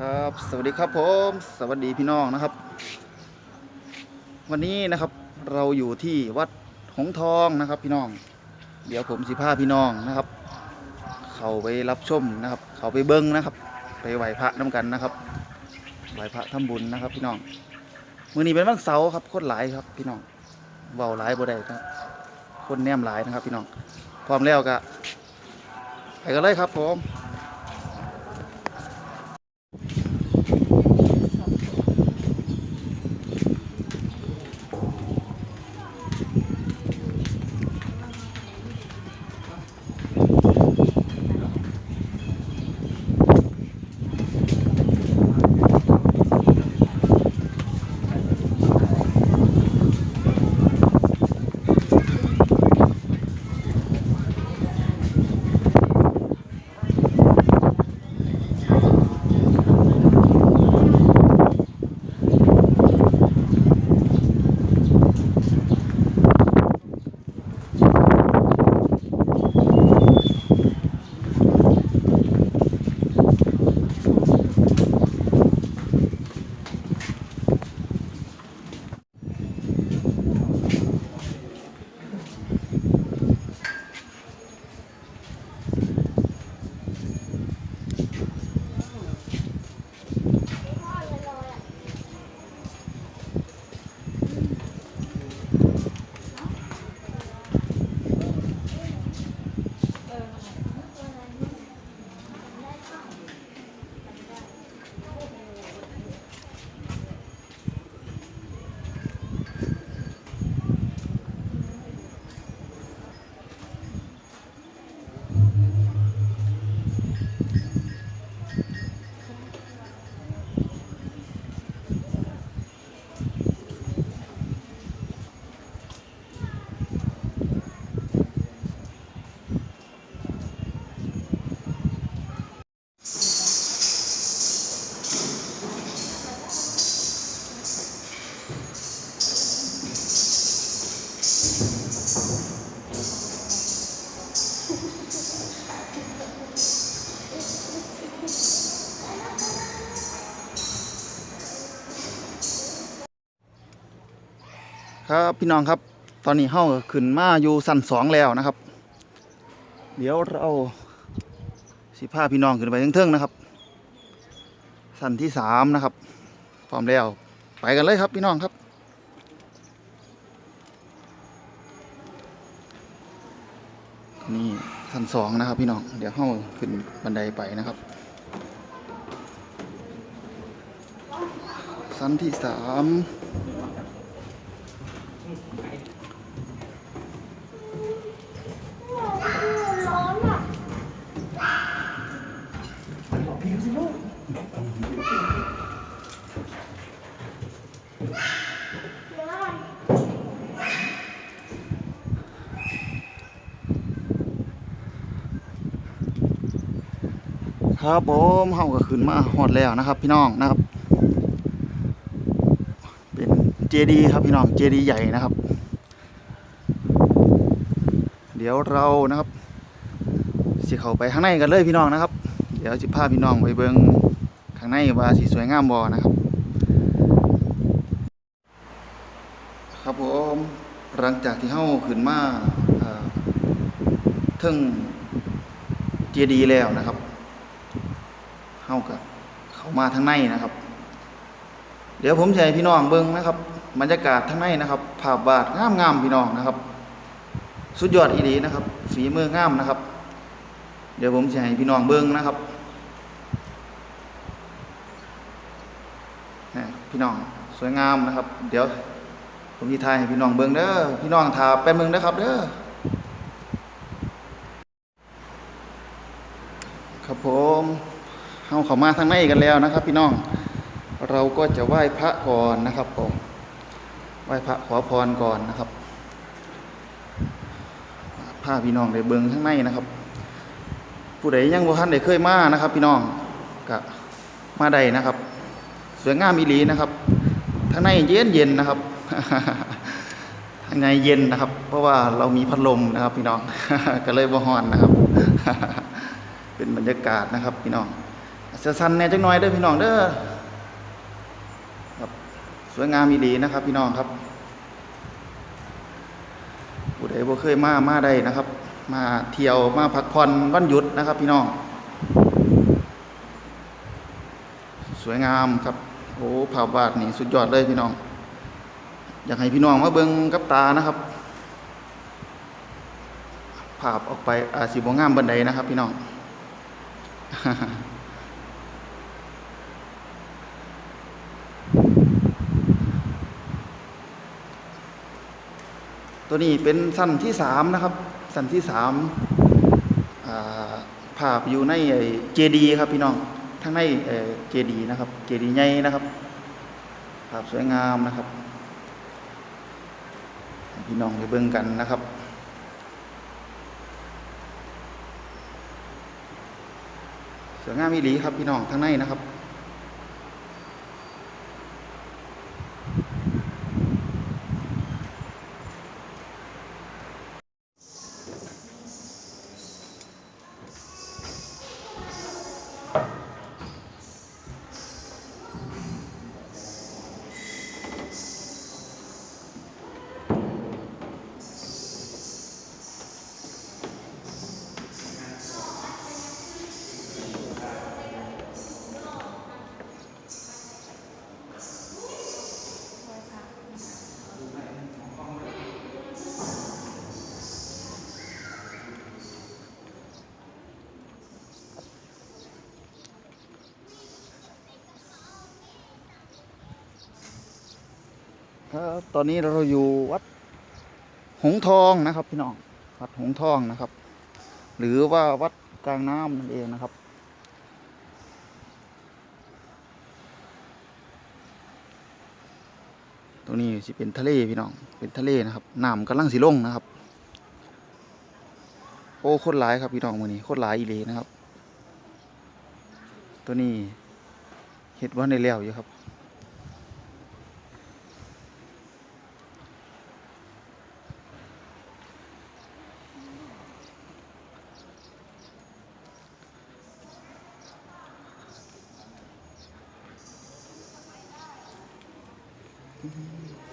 ครับ สวัสดีครับผม สวัสดีพี่น้องนะครับ วันนี้นะครับเราอยู่ที่วัดหงทองนะครับ พี่น้อง เดี๋ยวผมสิพาพี่น้องนะครับ เขาไปรับชมนะครับ เขาไปเบิ้งนะครับ ไปไหว้พระน้ำกันนะครับไหว้พระทำบุญนะครับ พี่น้องมือนี้เป็นวันเสาร์ครับคนหลายครับพี่น้องเว้าหลายบ่ได้ครับคนแนมหลายนะครับ พี่น้องพร้อมแล้วก็ไปกันเลยครับผม ครับพี่น้องครับ ตอนนี้เฮาขึ้นมาอยู่สั้นสองแล้วนะครับ เดี๋ยวเราสิพาพี่น้องขึ้นไปเทิงๆนะครับ สั้นที่สามนะครับพร้อมแล้วไปกันเลยครับพี่น้องครับนี่สั้นสองนะครับพี่น้อง เดี๋ยวเฮาขึ้นบันไดไปนะครับสั้นที่สาม ครับผมเฮาก็ขึ้นมาฮอดแล้วนะครับ พี่น้องนะครับ เป็นเจดีครับพี่น้องเจดีใหญ่นะครับ เดี๋ยวเรานะครับสิเข้าไปข้างในกันเลยพี่น้องนะครับ เดี๋ยวสิพาพี่น้องไปเบิ่งข้างในว่าสิสวยงามบ่นะครับ ครับผมหลังจากที่เฮาขึ้นมาเอ่อเทึงเจดีแล้วนะครับ เข้ากับเข้ามาทางในนะครับ เดี๋ยวผมจะให้พี่น้องเบิ้งนะครับบรรยากาศทางในนะครับ ภาพวาดงามงามๆพี่น้องนะครับ สุดยอดอีดีนะครับ ฝีมืองามนะครับ เดี๋ยวผมจะให้พี่น้องเบิ้งนะครับนี่พี่น้องสวยงามนะครับ เดี๋ยว ผมจะถ่ายให้พี่น้องเบิ้งเด้อพี่น้องถ่าแป๊บนึงนะครับเด้อครับผม เอาเข้ามาทางในกันแล้วนะครับ พี่น้อง เราก็จะไหว้พระก่อนนะครับผม ไหว้พระขอพรก่อนนะครับพาพี่น้องได้เบิ่งข้างในนะครับ ผู้ใดยังบ่ทันได้เคยมานะครับ พี่น้องก็มาได้นะครับ สวยงามอีหลีนะครับข้างในเย็นเย็นๆนะครับข้างในเย็นนะครับ เพราะว่าเรามีพัดลมนะครับ พี่น้องก็เลยบ่ฮ้อนนะครับ เป็นบรรยากาศนะครับ พี่น้อง จะสันแน่จังหน้อยเด้อพี่น้องเด้อครับสวยงามมีดีนะครับ พี่น้องครับผู้ใดบ่เคยมามาได้นะครับ มาเที่ยวมาพักผ่อนวันหยุดนะครับ พี่น้อง สวยงามครับโอ้ภาพวาดนี่สุดยอดเลยพี่น้อง อยากให้พี่น้องมาเบิ่งกับตานะครับ ภาพออกไปอาสิบ่งามบันไดนะครับ พี่น้อง ตัวนี้เป็นสั้นที่สามนะครับ สั้นที่สามภาพอยู่ในเจดีครับพี่น้องทั้งในเจดีนะครับ เจดีใหญ่นะครับ ภาพสวยงามนะครับ พี่น้องไปเบิ่งกันนะครับสวยงามอีหลีครับพี่น้องทั้งในนะครับ ครับตอนนี้เราอยู่วัดหงทองนะครับพี่น้องวัดหงทองนะครับ หรือว่าวัดกลางน้ำนั่นเองนะครับ ตรงนี้สิเป็นทะเลพี่น้องเป็นทะเลนะครับน้ำกำลังสิลงนะครับ โอ้โคตรหลายครับพี่น้องมือนี้โคตรหลายอีหลีนะครับ ตัวนี้เห็ดว่าในแล้วอยู่ครับ Mm-hmm.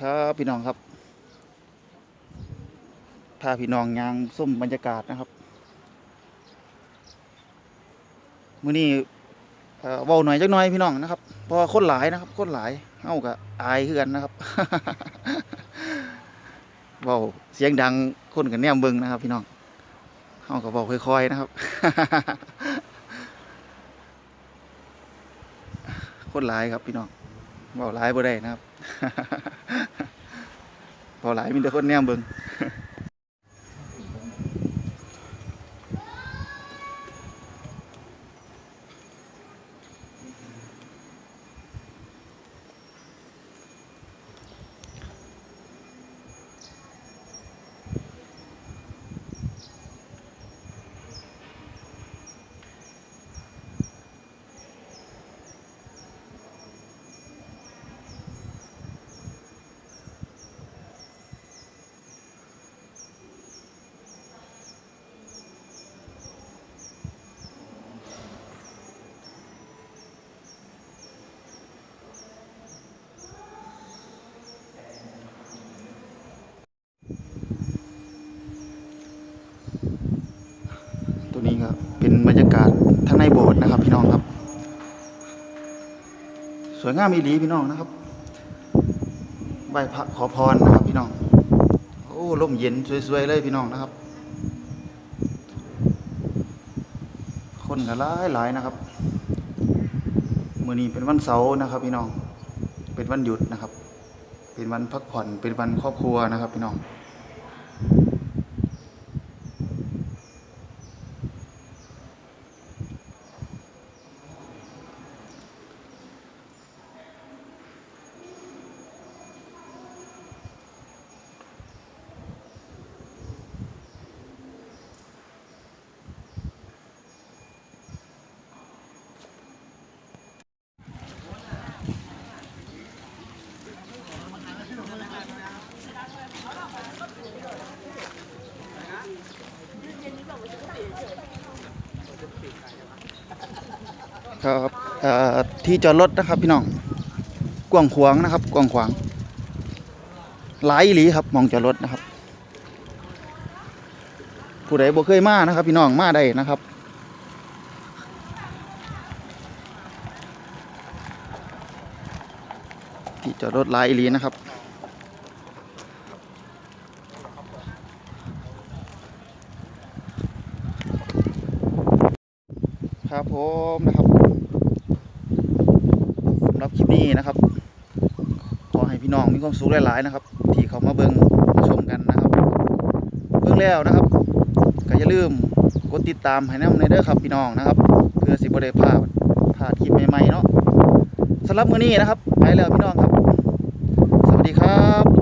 ครับพี่น้องครับพาพี่น้องยางส้มบรรยากาศนะครับมื้อนี้เอ่อเว้าหน่อยจักหน่อยพี่น้องนะครับเพราะคนหลายนะครับคนหลายเฮาก็อายคือกันนะครับเว้าเสียงดังคนก็แนมเบิงนะครับ พี่น้องเฮาก็เว้าค่อยๆนะครับ คนหลายครับพี่น้องเว้าหลายบ่ได้นะครับ พอหลายมีแต่คนแนมเบิง ตัวนี้ก็เป็นบรรยากาศทางในโบสถ์นะครับ พี่น้องครับ สวยงามอีหลีพี่น้องนะครับไหว้พระขอพรนะครับ พี่น้อง โอ้ลมเย็นสวยๆเลยพี่น้องนะครับ คนก็หลายหลายๆนะครับมื้อนี้เป็นวันเสาร์นะครับ พี่น้อง เป็นวันหยุดนะครับ เป็นวันพักผ่อนเป็นวันครอบครัวนะครับ พี่น้อง ครับที่จอดรถนะครับพี่น้องกว้างขวางนะครับกว้างขวางหลายอีหลีครับมองจอดรถนะครับ ผู้ใดบ่เคยมานะครับ พี่น้องมาได้นะครับที่จอดรถหลายอีหลีนะครับผมนะครับสำหรับค ลิปนี้นะครับ ขอให้พี่น้องมีความสุขหลาย ๆ นะครับ ที่เขามาเบิ้งมาชมกันนะครับ เบิ่งแล้วนะครับก็อย่าลืมกดติดตามให้น้ำในเด้อครับพี่น้องนะครับ เพื่อสิบ่ได้พลาดพลาดคลิปใหม่ ๆ เนาะสำหรับมื้อนี้นะครับ ไปแล้วพี่น้องครับ สวัสดีครับ